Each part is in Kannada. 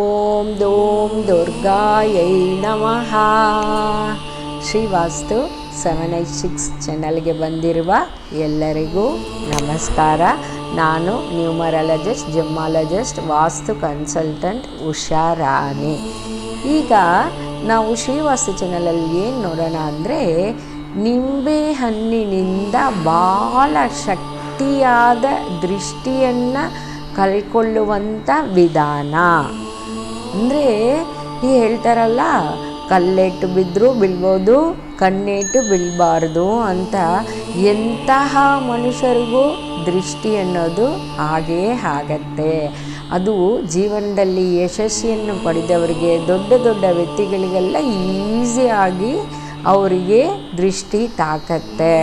ಓಂ ದೋಂ ದುರ್ಗಾಯೈ ನಮಃ. ಶ್ರೀವಾಸ್ತು ಸೆವೆನ್ ಏಟ್ ಸಿಕ್ಸ್ ಚಾನಲ್ಗೆ ಬಂದಿರುವ ಎಲ್ಲರಿಗೂ ನಮಸ್ಕಾರ. ನಾನು numerologist, gemmologist, vastu consultant Usha Rani. ಈಗ ನಾವು ಶ್ರೀವಾಸ್ತು ಚಾನಲಲ್ಲಿ ಏನು ನೋಡೋಣ ಅಂದರೆ ನಿಂಬೆ ಹಣ್ಣಿನಿಂದ ಭಾಳ ಶಕ್ತಿಯಾದ ದೃಷ್ಟಿಯನ್ನು ಕಳ್ಕೊಳ್ಳುವಂಥ ವಿಧಾನ. ಅಂದರೆ ಈ ಹೇಳ್ತಾರಲ್ಲ ಕಲ್ಲೆಟ್ಟು ಬಿದ್ದರೂ ಬಿಲ್ಬೋದು ಕಣ್ಣೇಟು ಬೀಳಬಾರ್ದು ಅಂತ ಎಂತಹ ಮನುಷ್ಯರಿಗೂ ದೃಷ್ಟಿ ಅನ್ನೋದು ಹಾಗೇ ಆಗತ್ತೆ. ಅದು ಜೀವನದಲ್ಲಿ ಯಶಸ್ಸಿಯನ್ನು ಪಡೆದವರಿಗೆ ದೊಡ್ಡ ದೊಡ್ಡ ವ್ಯಕ್ತಿಗಳಿಗೆಲ್ಲ ಈಸಿಯಾಗಿ ಅವರಿಗೆ ದೃಷ್ಟಿ ತಾಕತ್ತೆ.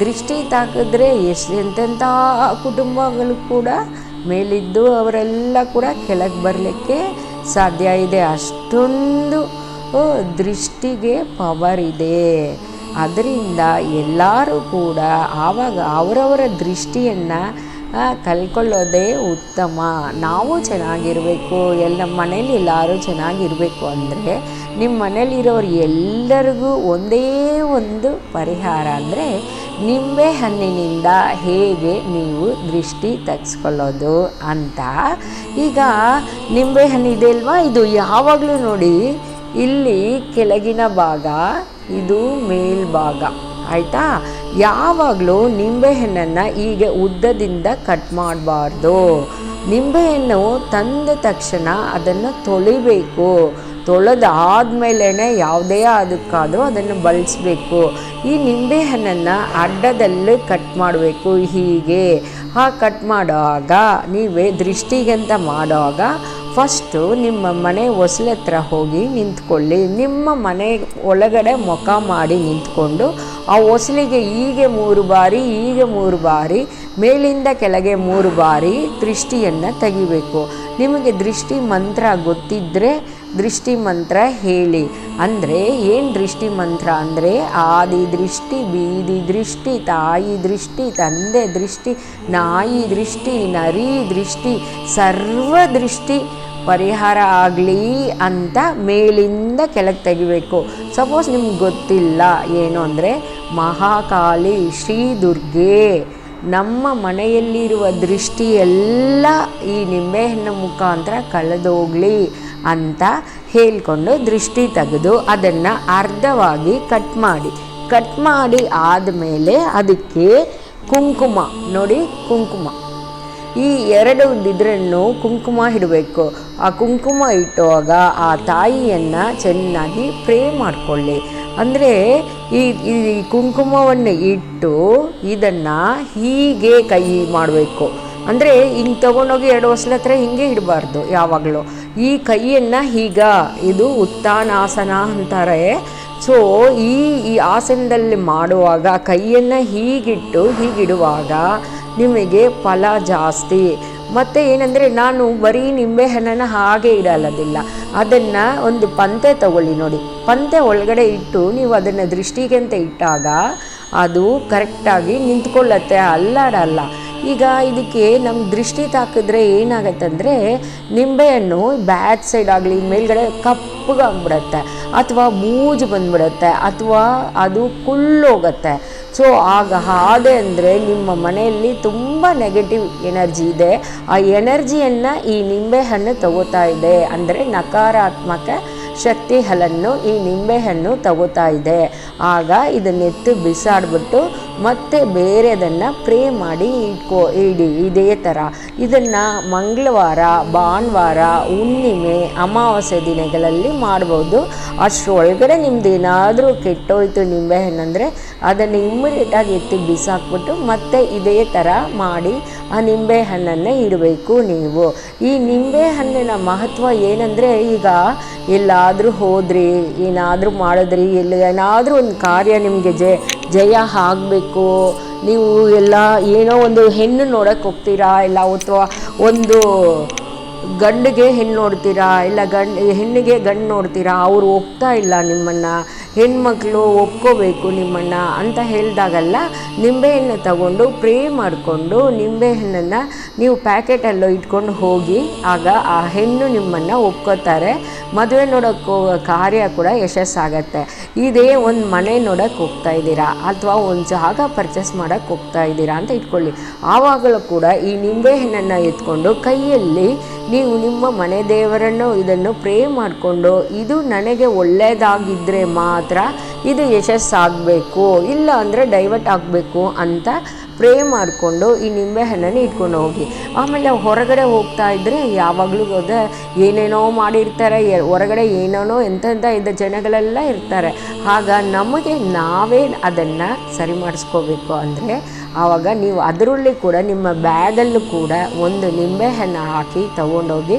ದೃಷ್ಟಿ ತಾಕಿದ್ರೆ ಎಷ್ಟು ಎಂತೆಂಥ ಕುಟುಂಬಗಳು ಕೂಡ ಮೇಲಿದ್ದು ಅವರೆಲ್ಲ ಕೂಡ ಕೆಳಗೆ ಬರಲಿಕ್ಕೆ ಸಾಧ್ಯ ಇದೆ. ಅಷ್ಟೊಂದು ದೃಷ್ಟಿಗೆ ಪವರ್ ಇದೆ. ಅದರಿಂದ ಎಲ್ಲರೂ ಕೂಡ ಆವಾಗ ಅವರವರ ದೃಷ್ಟಿಯನ್ನು ಕಲ್ಕೊಳ್ಳೋದೇ ಉತ್ತಮ. ನಾವು ಚೆನ್ನಾಗಿರಬೇಕು, ಎಲ್ಲ ಮನೇಲಿ ಎಲ್ಲರೂ ಚೆನ್ನಾಗಿರಬೇಕು ಅಂದರೆ ನಿಮ್ಮ ಮನೇಲಿರೋರು ಎಲ್ಲರಿಗೂ ಒಂದೇ ಒಂದು ಪರಿಹಾರ ಅಂದರೆ ನಿಂಬೆ ಹಣ್ಣಿನಿಂದ ಹೇಗೆ ನೀವು ದೃಷ್ಟಿ ತೆಗೆಸ್ಕೊಳ್ಳೋದು ಅಂತ. ಈಗ ನಿಂಬೆ ಹಣ್ಣಿದೆ ಅಲ್ವಾ? ಇದು ಯಾವಾಗಲೂ ನೋಡಿ, ಇಲ್ಲಿ ಕೆಳಗಿನ ಭಾಗ, ಇದು ಮೇಲ್ಭಾಗ. ಆಯಿತಾ? ಯಾವಾಗಲೂ ನಿಂಬೆಹಣ್ಣನ್ನು ಹೀಗೆ ಉದ್ದದಿಂದ ಕಟ್ ಮಾಡಬಾರ್ದು. ನಿಂಬೆಹಣ್ಣು ತಂದ ತಕ್ಷಣ ಅದನ್ನು ತೊಳಿಬೇಕು. ತೊಳೆದಾದ್ಮೇಲೆ ಯಾವುದೇ ಅದಕ್ಕಾದರೂ ಅದನ್ನು ಬಳಸಬೇಕು. ಈ ನಿಂಬೆಹಣ್ಣನ್ನು ಅಡ್ಡದಲ್ಲಿ ಕಟ್ ಮಾಡಬೇಕು ಹೀಗೆ. ಆ ಕಟ್ ಮಾಡುವಾಗ, ನೀವೇ ದೃಷ್ಟಿಗಂತ ಮಾಡುವಾಗ ಫಸ್ಟು ನಿಮ್ಮ ಮನೆ ಹೊಸಲತ್ರ ಹೋಗಿ ನಿಂತ್ಕೊಳ್ಳಿ. ನಿಮ್ಮ ಮನೆ ಒಳಗಡೆ ಮುಖ ಮಾಡಿ ನಿಂತ್ಕೊಂಡು ಆ ಹೊಸಲಿಗೆ ಹೀಗೆ ಮೂರು ಬಾರಿ, ಹೀಗೆ ಮೂರು ಬಾರಿ, ಮೇಲಿಂದ ಕೆಳಗೆ ಮೂರು ಬಾರಿ ದೃಷ್ಟಿಯನ್ನು ತೆಗಿಬೇಕು. ನಿಮಗೆ ದೃಷ್ಟಿ ಮಂತ್ರ ಗೊತ್ತಿದ್ದರೆ ದೃಷ್ಟಿ ಮಂತ್ರ ಹೇಳಿ. ಅಂದರೆ ಏನು ದೃಷ್ಟಿ ಮಂತ್ರ ಅಂದರೆ ಆದಿ ದೃಷ್ಟಿ, ಬೀದಿ ದೃಷ್ಟಿ, ತಾಯಿ ದೃಷ್ಟಿ, ತಂದೆ ದೃಷ್ಟಿ, ನಾಯಿ ದೃಷ್ಟಿ, ನರಿ ದೃಷ್ಟಿ, ಸರ್ವ ದೃಷ್ಟಿ ಪರಿಹಾರ ಆಗಲಿ ಅಂತ ಮೇಲಿಂದ ಕೆಳಗೆ ತೆಗಿಬೇಕು. ಸಪೋಸ್ ನಿಮ್ಗೆ ಗೊತ್ತಿಲ್ಲ ಏನು ಅಂದರೆ, ಮಹಾಕಾಳಿ ಶ್ರೀ ದುರ್ಗೆ. ನಮ್ಮ ಮನೆಯಲ್ಲಿರುವ ದೃಷ್ಟಿ ಎಲ್ಲ ಈ ನಿಂಬೆಹಣ್ಣು ಮುಖಾಂತರ ಕಳೆದೋಗಲಿ ಅಂತ ಹೇಳಿಕೊಂಡು ದೃಷ್ಟಿ ತೆಗೆದು ಅದನ್ನು ಅರ್ಧವಾಗಿ ಕಟ್ ಮಾಡಿ. ಕಟ್ ಮಾಡಿ ಆದಮೇಲೆ ಅದಕ್ಕೆ ಕುಂಕುಮ, ನೋಡಿ ಕುಂಕುಮ. ಈ ಎರಡು ಇದ್ರನ್ನು ಕುಂಕುಮ ಇಡಬೇಕು. ಆ ಕುಂಕುಮ ಇಟ್ಟುವಾಗ ಆ ತಾಯಿಯನ್ನು ಚೆನ್ನಾಗಿ ಪ್ರೇ ಮಾಡಿಕೊಳ್ಳಿ. ಅಂದರೆ ಈ ಈ ಕುಂಕುಮವನ್ನು ಇಟ್ಟು ಇದನ್ನು ಹೀಗೆ ಕೈ ಮಾಡಬೇಕು. ಅಂದರೆ ಹಿಂಗೆ ತೊಗೊಂಡೋಗಿ ಎರಡು ವರ್ಷದ ಹತ್ರ ಹಿಂಗೆ ಇಡಬಾರ್ದು ಯಾವಾಗಲೂ. ಈ ಕೈಯನ್ನು ಈಗ ಇದು ಉತ್ತಾನಾಸನ ಅಂತಾರೆ. ಸೊ ಈ ಈ ಆಸನದಲ್ಲಿ ಮಾಡುವಾಗ ಕೈಯನ್ನು ಹೀಗಿಟ್ಟು ಹೀಗಿಡುವಾಗ ನಿಮಗೆ ಫಲ ಜಾಸ್ತಿ. ಮತ್ತು ಏನಂದರೆ ನಾನು ಬರೀ ನಿಂಬೆಹಣ್ಣನ್ನು ಹಾಗೆ ಇಡಲ್ಲದಿಲ್ಲ ಅದನ್ನು ಒಂದು ಪಂತೆ ತಗೊಳ್ಳಿ ನೋಡಿ. ಪಂತೆ ಒಳಗಡೆ ಇಟ್ಟು ನೀವು ಅದನ್ನು ದೃಷ್ಟಿಗೆ ಅಂತ ಇಟ್ಟಾಗ ಅದು ಕರೆಕ್ಟಾಗಿ ನಿಂತ್ಕೊಳ್ಳತ್ತೆ. ಅಲ್ಲಾಡಲ್ಲ. ಈಗ ಇದಕ್ಕೆ ನಮ್ಮ ದೃಷ್ಟಿ ತಾಕಿದ್ರೆ ಏನಾಗತ್ತಂದರೆ ನಿಂಬೆಹಣ್ಣು ಬ್ಯಾಕ್ ಸೈಡ್ ಆಗಲಿ, ಮೇಲ್ಗಡೆ ಕಪ್ಪಗಾಗ್ಬಿಡತ್ತೆ. ಅಥವಾ ಬೂಜು ಬಂದ್ಬಿಡತ್ತೆ. ಅಥವಾ ಅದು ಕುಳ್ಳೋಗತ್ತೆ. ಸೊ ಆಗ ಹಾದೆ ಅಂದರೆ ನಿಮ್ಮ ಮನೆಯಲ್ಲಿ ತುಂಬ ನೆಗೆಟಿವ್ ಎನರ್ಜಿ ಇದೆ. ಆ ಎನರ್ಜಿಯನ್ನು ಈ ನಿಂಬೆಹಣ್ಣು ತಗೋತಾ ಇದೆ. ಅಂದರೆ ನಕಾರಾತ್ಮಕ ಶಕ್ತಿ ಹಲನ್ನು ಈ ನಿಂಬೆಹಣ್ಣು ತಗೋತಾ ಇದೆ. ಆಗ ಇದನ್ನೆತ್ತು ಬಿಸಾಡ್ಬಿಟ್ಟು ಮತ್ತೆ ಬೇರೆದನ್ನು ಪ್ರೇ ಮಾಡಿ ಇಟ್ಕೋ, ಇಡಿ, ಇದೇ ಥರ ಇದನ್ನು ಮಂಗಳವಾರ, ಭಾನುವಾರ, ಹುಣ್ಣಿಮೆ, ಅಮಾವಾಸ್ಯೆ ದಿನಗಳಲ್ಲಿ ಮಾಡ್ಬೋದು. ಅಷ್ಟರೊಳಗಡೆ ನಿಮ್ದು ಏನಾದರೂ ಕೆಟ್ಟೋಯ್ತು ನಿಂಬೆ ಹಣ್ಣಂದರೆ ಅದನ್ನು ಇಮ್ಮಿಡಿಯೇಟಾಗಿ ಎತ್ತಿ ಬಿಸಾಕ್ಬಿಟ್ಟು ಮತ್ತೆ ಇದೇ ಥರ ಮಾಡಿ ಆ ನಿಂಬೆಹಣ್ಣನ್ನು ಇಡಬೇಕು ನೀವು. ಈ ನಿಂಬೆಹಣ್ಣಿನ ಮಹತ್ವ ಏನಂದರೆ ಈಗ ಎಲ್ಲಾದರೂ ಹೋದ್ರಿ, ಏನಾದರೂ ಮಾಡಿದ್ರಿ, ಎಲ್ಲಿ ಏನಾದರೂ ಒಂದು ಕಾರ್ಯ ನಿಮಗೆ ಜಯ ಜಯ ಆಗಬೇಕು. ನೀವು ಎಲ್ಲ ಏನೋ ಒಂದು ಹೆಣ್ಣು ನೋಡೋಕ್ಕೆ ಹೋಗ್ತೀರಾ? ಇಲ್ಲ ಅಥವಾ ಒಂದು ಗಂಡಿಗೆ ಹೆಣ್ಣು ನೋಡ್ತೀರಾ? ಇಲ್ಲ ಗಂಡು, ಹೆಣ್ಣಿಗೆ ಗಂಡು ನೋಡ್ತೀರಾ? ಅವ್ರು ಹೋಗ್ತಾ ಇಲ್ಲ ನಿಮ್ಮನ್ನು. ಹೆಣ್ಮಕ್ಳು ಒಪ್ಕೋಬೇಕು ನಿಮ್ಮನ್ನು ಅಂತ ಹೇಳಿದಾಗೆಲ್ಲ, ನಿಂಬೆಹಣ್ಣು ತಗೊಂಡು ಪ್ರೇ ಮಾಡಿಕೊಂಡು ನಿಂಬೆಹಣ್ಣನ್ನು ನೀವು ಪ್ಯಾಕೆಟಲ್ಲೋ ಇಟ್ಕೊಂಡು ಹೋಗಿ, ಆಗ ಆ ಹೆಣ್ಣು ನಿಮ್ಮನ್ನು ಒಪ್ಕೋತಾರೆ. ಮದುವೆ ನೋಡೋಕ್ಕೆ ಕಾರ್ಯ ಕೂಡ ಯಶಸ್ಸಾಗತ್ತೆ. ಇದೇ ಒಂದು ಮನೆ ನೋಡೋಕ್ಕೆ ಹೋಗ್ತಾ ಇದ್ದೀರಾ, ಅಥವಾ ಒಂದು ಜಾಗ ಪರ್ಚೇಸ್ ಮಾಡೋಕ್ಕೆ ಹೋಗ್ತಾ ಇದ್ದೀರಾ ಅಂತ ಇಟ್ಕೊಳ್ಳಿ. ಆವಾಗಲೂ ಕೂಡ ಈ ನಿಂಬೆಹಣ್ಣನ್ನು ಎತ್ಕೊಂಡು ಕೈಯಲ್ಲಿ ನೀವು ನಿಮ್ಮ ಮನೆ ದೇವರನ್ನು ಇದನ್ನು ಪ್ರೇ ಮಾಡಿಕೊಂಡು, ಇದು ನನಗೆ ಒಳ್ಳೆಯದಾಗಿದ್ದರೆ ಮಾತ್ರ ಇದು ಯಶಸ್ಸಾಗಬೇಕು, ಇಲ್ಲ ಅಂದರೆ ಡೈವರ್ಟ್ ಆಗಬೇಕು ಅಂತ ಪ್ರೇ ಮಾಡಿಕೊಂಡು ಈ ನಿಂಬೆಹಣ್ಣನ್ನು ಇಟ್ಕೊಂಡು ಹೋಗಿ. ಆಮೇಲೆ ಹೊರಗಡೆ ಹೋಗ್ತಾ ಇದ್ದರೆ ಯಾವಾಗಲೂ ಹೋದರೆ ಏನೇನೋ ಮಾಡಿರ್ತಾರೆ ಹೊರಗಡೆ ಏನೇನೋ ಎಂತೆಂಥ ಇದ್ದ ಜನಗಳೆಲ್ಲ ಇರ್ತಾರೆ. ಆಗ ನಮಗೆ ನಾವೇ ಅದನ್ನು ಸರಿ ಮಾಡಿಸ್ಕೋಬೇಕು ಅಂದರೆ ಆವಾಗ ನೀವು ಅದರಲ್ಲಿ ಕೂಡ, ನಿಮ್ಮ ಬ್ಯಾಗಲ್ಲೂ ಕೂಡ ಒಂದು ನಿಂಬೆಹಣ್ಣು ಹಾಕಿ ತಗೊಂಡೋಗಿ,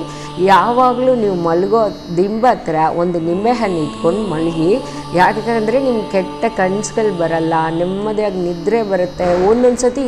ಯಾವಾಗಲೂ ನೀವು ಮಲಗೋ, ದಿಂಬ ಹತ್ರ ಒಂದು ನಿಂಬೆಹಣ್ಣು ಇಟ್ಕೊಂಡು ಮಲಗಿ ಯಾಕಂದರೆ ನಿಮ್ಗೆ ಕೆಟ್ಟ ಕನಸುಗಳು ಬರಲ್ಲ, ನೆಮ್ಮದಿಯಾಗಿ ನಿದ್ರೆ ಬರುತ್ತೆ. ಒಂದೊಂದು ಸತಿ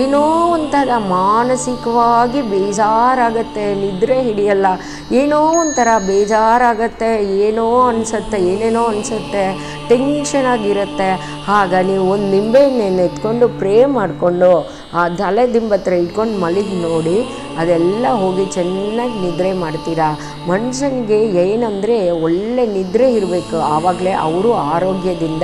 ಏನೋ ಒಂಥರ ಮಾನಸಿಕವಾಗಿ ಬೇಜಾರಾಗತ್ತೆ, ನಿದ್ರೆ ಹಿಡಿಯಲ್ಲ. ಏನೋ ಒಂಥರ ಬೇಜಾರಾಗತ್ತೆ, ಏನೋ ಅನಿಸುತ್ತೆ, ಏನೇನೋ ಅನಿಸುತ್ತೆ ಟೆನ್ಷನ್ ಆಗಿರುತ್ತೆ. ಆಗ ನೀವು ಒಂದು ನಿಂಬೆಹಣ್ಣನ್ನು ಎತ್ಕೊಂಡು ಪ್ರೇ ಮಾಡಿಕೊಂಡು ಆ ತಲೆ ದಿಂಬ ಹತ್ರ ಇಟ್ಕೊಂಡು ಮಲಗಿ ನೋಡಿ ಅದೆಲ್ಲ ಹೋಗಿ ಚೆನ್ನಾಗಿ ನಿದ್ರೆ ಮಾಡ್ತೀರಾ? ಮನುಷ್ಯನಿಗೆ ಏನಂದರೆ ಒಳ್ಳೆ ನಿದ್ರೆ ಇರಬೇಕು. ಆವಾಗಲೇ ಅವರು ಆರೋಗ್ಯದಿಂದ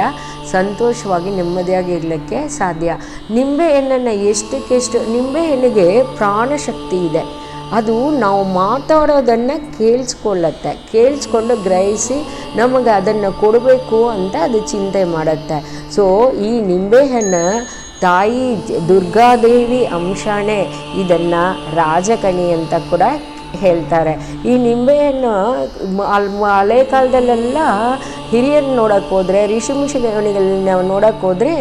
ಸಂತೋಷವಾಗಿ ನೆಮ್ಮದಿಯಾಗಿ ಇರಲಿಕ್ಕೆ ಸಾಧ್ಯ. ನಿಂಬೆಹಣ್ಣನ್ನು ಎಷ್ಟಕ್ಕೆಷ್ಟು, ನಿಂಬೆಹಣ್ಣಿಗೆ ಪ್ರಾಣಶಕ್ತಿ ಇದೆ. ಅದು ನಾವು ಮಾತಾಡೋದನ್ನು ಕೇಳಿಸ್ಕೊಳ್ಳತ್ತೆ. ಕೇಳಿಸ್ಕೊಂಡು ಗ್ರಹಿಸಿ ನಮಗೆ ಅದನ್ನು ಕೊಡಬೇಕು ಅಂತ ಅದು ಚಿಂತೆ ಮಾಡುತ್ತೆ. ಸೊ ಈ ನಿಂಬೆಹಣ್ಣು ತಾಯಿ ದುರ್ಗಾದೇವಿ ಅಂಶನೇ ಇದನ್ನು ರಾಜಕಣಿ ಅಂತ ಕೂಡ ಹೇಳ್ತಾರೆ. ಈ ನಿಂಬೆಯನ್ನು ಹಳೆ ಕಾಲದಲ್ಲೆಲ್ಲ ಹಿರಿಯರು ನೋಡೋಕೆ ಹೋದರೆ ಋಷಿಮುಷಿಗಳನ್ನ ನೋಡೋಕೆ ಹೋದರೆ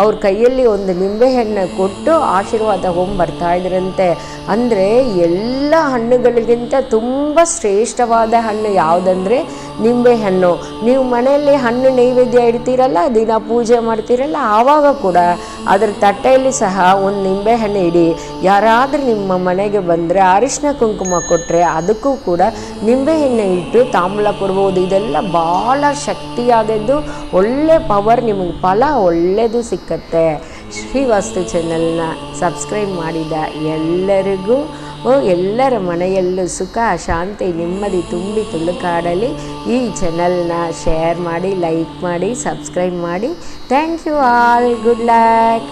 ಅವ್ರ ಕೈಯಲ್ಲಿ ಒಂದು ನಿಂಬೆಹಣ್ಣು ಕೊಟ್ಟು ಆಶೀರ್ವಾದ ಹೋಗ್ಬರ್ತಾ ಬರ್ತಾ ಇದ್ರಂತೆ. ಅಂದರೆ ಎಲ್ಲ ಹಣ್ಣುಗಳಿಗಿಂತ ತುಂಬ ಶ್ರೇಷ್ಠವಾದ ಹಣ್ಣು ಯಾವುದಂದರೆ ನಿಂಬೆಹಣ್ಣು. ನೀವು ಮನೆಯಲ್ಲಿ ಹಣ್ಣು ನೈವೇದ್ಯ ಇಡ್ತೀರಲ್ಲ, ದಿನ ಪೂಜೆ ಮಾಡ್ತೀರಲ್ಲ, ಆವಾಗ ಕೂಡ ಅದರ ತಟ್ಟೆಯಲ್ಲಿ ಸಹ ಒಂದು ನಿಂಬೆಹಣ್ಣು ಇಡಿ. ಯಾರಾದರೂ ನಿಮ್ಮ ಮನೆಗೆ ಬಂದರೆ ಅರಿಶಿನ ಕುಂಕುಮ ಕೊಟ್ಟರೆ ಅದಕ್ಕೂ ಕೂಡ ನಿಂಬೆಹಣ್ಣು ಇಟ್ಟು ತಾಂಬೂಲ ಕೊಡ್ಬೋದು ಇದೆಲ್ಲ ಭಾಳ ಶಕ್ತಿಯಾದದ್ದು, ಒಳ್ಳೆ ಪವರ್ ನಿಮಗೆ ಫಲ ಒಳ್ಳೆಯದು ಸಿಕ್ಕತ್ತೆ. ಶ್ರೀವಾಸ್ತು ಚಾನಲ್ನ ಸಬ್ಸ್ಕ್ರೈಬ್ ಮಾಡಿದ ಎಲ್ಲರಿಗೂ ಎಲ್ಲರ ಮನೆಯಲ್ಲೂ ಸುಖ, ಶಾಂತಿ, ನೆಮ್ಮದಿ ತುಂಬಿ ತುಳುಕಾಡಲಿ. ಈ ಚಾನಲ್ನ ಶೇರ್ ಮಾಡಿ ಲೈಕ್ ಮಾಡಿ ಸಬ್ಸ್ಕ್ರೈಬ್ ಮಾಡಿ. Thank you all good luck